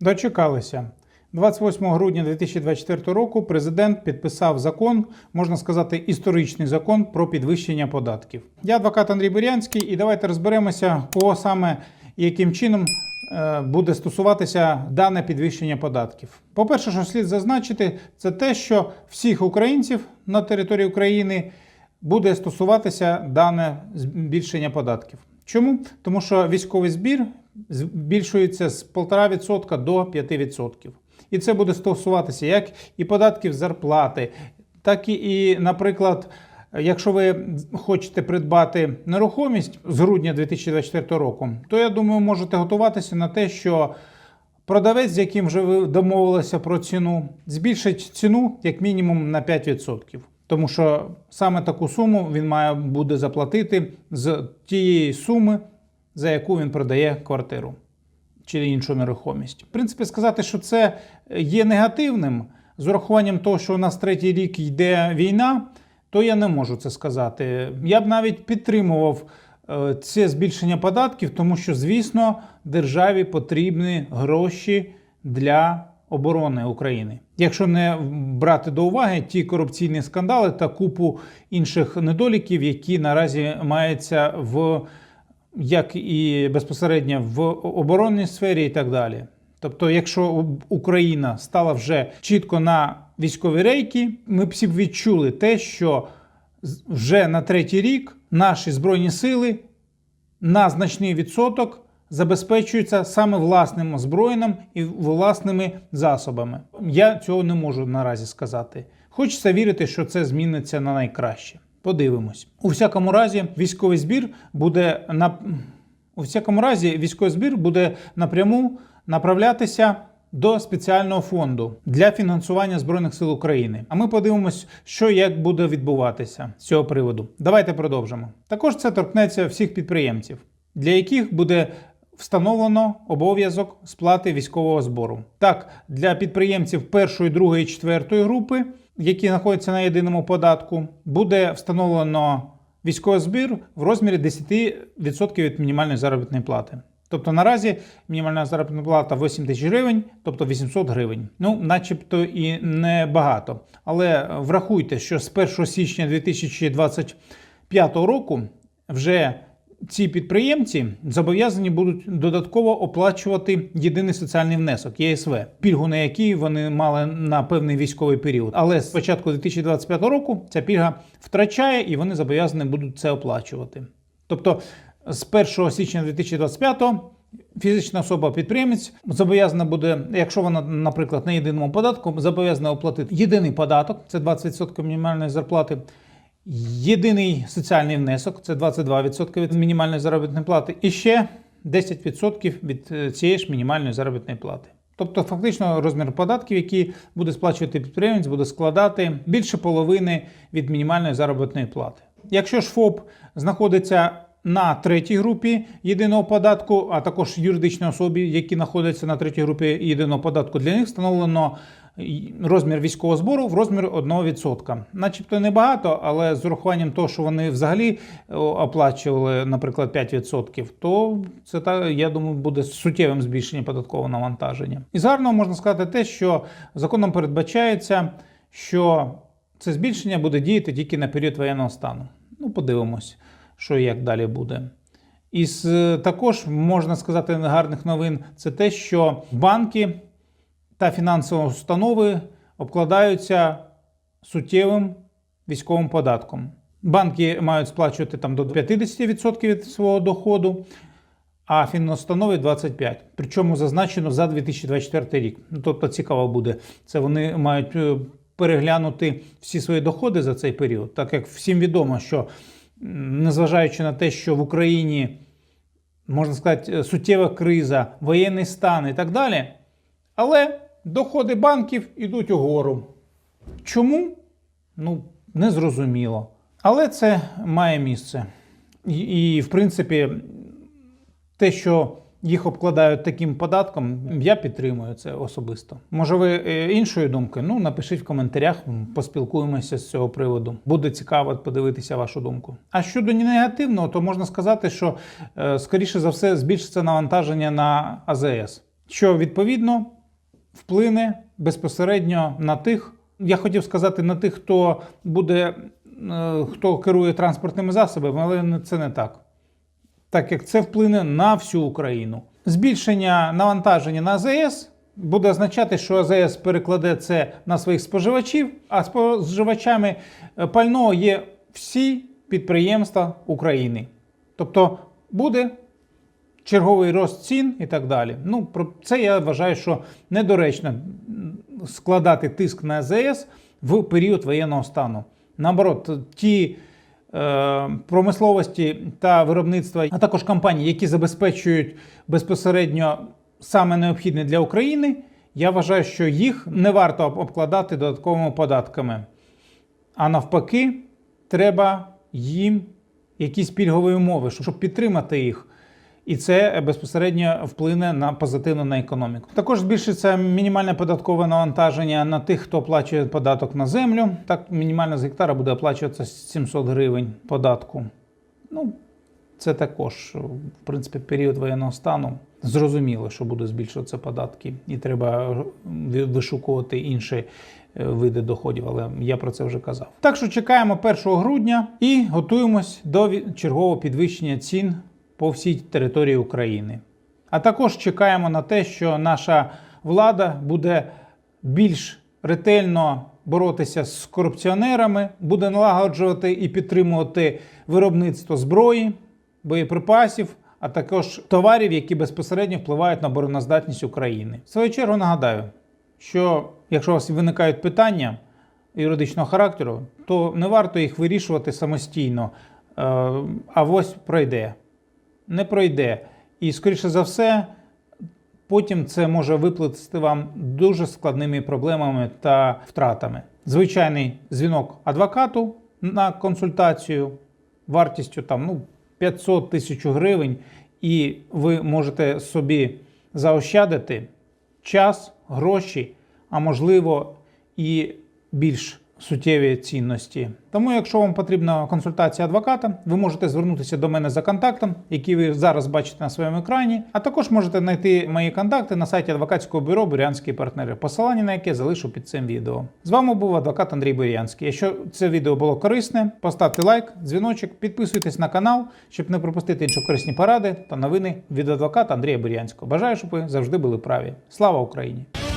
Дочекалися. 28 грудня 2024 року президент підписав закон, можна сказати, історичний закон про підвищення податків. Я адвокат Андрій Бурянський, і давайте розберемося, кого саме і яким чином е, буде стосуватися дане підвищення податків. По-перше, що слід зазначити, це те, що всіх українців на території України буде стосуватися дане збільшення податків. Чому? Тому що військовий збір збільшується з 1,5% до 5%. І це буде стосуватися як і податків зарплати, так і, наприклад, якщо ви хочете придбати нерухомість з грудня 2024 року, то я думаю, можете готуватися на те, що продавець, з яким вже ви домовилися про ціну, збільшить ціну як мінімум на 5%. Тому що саме таку суму він має буде заплатити з тієї суми, за яку він продає квартиру чи іншу нерухомість. В принципі, сказати, що це є негативним з урахуванням того, що у нас третій рік йде війна, то я не можу це сказати. Я б навіть підтримував е, це збільшення податків, тому що, звісно, державі потрібні гроші для оборони України. Якщо не брати до уваги ті корупційні скандали та купу інших недоліків, які наразі маються в як і безпосередньо в оборонній сфері, і так далі. Тобто, якщо Україна стала вже чітко на військові рейки, ми всі б відчули те, що вже на третій рік наші збройні сили на значний відсоток забезпечуються саме власним озброєнням і власними засобами. Я цього не можу наразі сказати. Хочеться вірити, що це зміниться на найкраще. Подивимось. У всякому разі, військовий збір буде на у всякому разі, військовий збір буде напряму направлятися до спеціального фонду для фінансування збройних сил України. А ми подивимось, що як буде відбуватися з цього приводу. Давайте продовжимо. Також це торкнеться всіх підприємців, для яких буде встановлено обов'язок сплати військового збору. Так, для підприємців першої, другої, четвертої групи які знаходяться на єдиному податку, буде встановлено військовий збір в розмірі 10% від мінімальної заробітної плати. Тобто наразі мінімальна заробітна плата 8 тисяч гривень, тобто 800 гривень. Ну, начебто і не багато. Але врахуйте, що з 1 січня 2025 року вже ці підприємці зобов'язані будуть додатково оплачувати єдиний соціальний внесок ЄСВ, пільгу на який вони мали на певний військовий період. Але з початку 2025 року ця пільга втрачає і вони зобов'язані будуть це оплачувати. Тобто з 1 січня 2025 Фізична особа-підприємець зобов'язана буде, якщо вона, наприклад, на єдиному податку, зобов'язана оплатити єдиний податок, це 20% мінімальної зарплати, Єдиний соціальний внесок це 22% від мінімальної заробітної плати, і ще 10% від е, цієї ж мінімальної заробітної плати. Тобто, фактично, розмір податків, які буде сплачувати підприємець, буде складати більше половини від мінімальної заробітної плати. Якщо ж ФОП знаходиться на третій групі єдиного податку, а також юридичні особи, які знаходяться на третій групі єдиного податку, для них встановлено розмір військового збору в розмір 1%. Начебто небагато, але з урахуванням того, що вони взагалі оплачували, наприклад, 5%, то це та я думаю, буде суттєвим збільшенням податкового навантаження. І з можна сказати те, що законом передбачається, що це збільшення буде діяти тільки на період воєнного стану. Ну, подивимось, що і як далі буде. Із також можна сказати гарних новин це те, що банки та фінансові установи обкладаються суттєвим військовим податком. Банки мають сплачувати там до 50% від свого доходу, а фінустанови 25%. Причому зазначено за 2024 рік. Ну, Тобто цікаво буде, це вони мають е, переглянути всі свої доходи за цей період, так як всім відомо, що незважаючи на те, що в Україні можна сказати суттєва криза, воєнний стан і так далі. Але доходи банків йдуть угору. Чому? Ну, незрозуміло. Але це має місце. І, і, в принципі, те, що їх обкладають таким податком, я підтримую це особисто. Може, ви е, іншої думки? Ну, напишіть в коментарях, поспілкуємося з цього приводу. Буде цікаво подивитися вашу думку. А щодо негативного, то можна сказати, що е, скоріше за все збільшиться навантаження на АЗС. що відповідно вплине безпосередньо на тих, я хотів сказати, на тих, хто буде, е, хто керує транспортними засобами, але це не так. Так як це вплине на всю Україну. Збільшення навантаження на АЗС буде означати, що АЗС перекладе це на своїх споживачів, а споживачами е, пального є всі підприємства України. Тобто буде черговий рост цін і так далі. Ну, про це я вважаю, що недоречно складати тиск на АЗС в період воєнного стану. Наоборот, ті е, промисловості та виробництва, а також компанії, які забезпечують безпосередньо саме необхідне для України, я вважаю, що їх не варто обкладати додатковими податками. А навпаки, треба їм якісь пільгові умови, щоб підтримати їх. І це безпосередньо вплине на позитивно на економіку. Також збільшиться мінімальне податкове навантаження на тих, хто оплачує податок на землю. Так, мінімально з гектара буде оплачуватися 700 гривень податку. Ну, це також, в принципі, період воєнного стану. Зрозуміло, що буде збільшуватися податки, і треба вишукувати інші е, види доходів, але я про це вже казав. Так що чекаємо 1 грудня і готуємось до чергового підвищення цін по всій території України. А також чекаємо на те, що наша влада буде більш ретельно боротися з корупціонерами, буде налагоджувати і підтримувати виробництво зброї, боєприпасів, а також товарів, які безпосередньо впливають на обороноздатність України. В свою чергу нагадаю, що якщо у вас виникають питання юридичного характеру, то не варто їх вирішувати самостійно, е, а ось пройде. Не пройде. І, скоріше за все, потім це може виплатити вам дуже складними проблемами та втратами. Звичайний дзвінок адвокату на консультацію вартістю там, ну, 500 тисяч гривень, і ви можете собі заощадити час, гроші, а можливо і більш суттєві цінності. Тому, якщо вам потрібна консультація адвоката, ви можете звернутися до мене за контактом, який ви зараз бачите на своєму екрані. А також можете знайти мої контакти на сайті адвокатського бюро Бурянські партнери, посилання на яке залишу під цим відео. З вами був адвокат Андрій Бурянський. Якщо це відео було корисне, поставте лайк, дзвіночок, підписуйтесь на канал, щоб не пропустити інші корисні поради та новини від адвоката Андрія Бурянського. Бажаю, щоб ви завжди були праві. Слава Україні!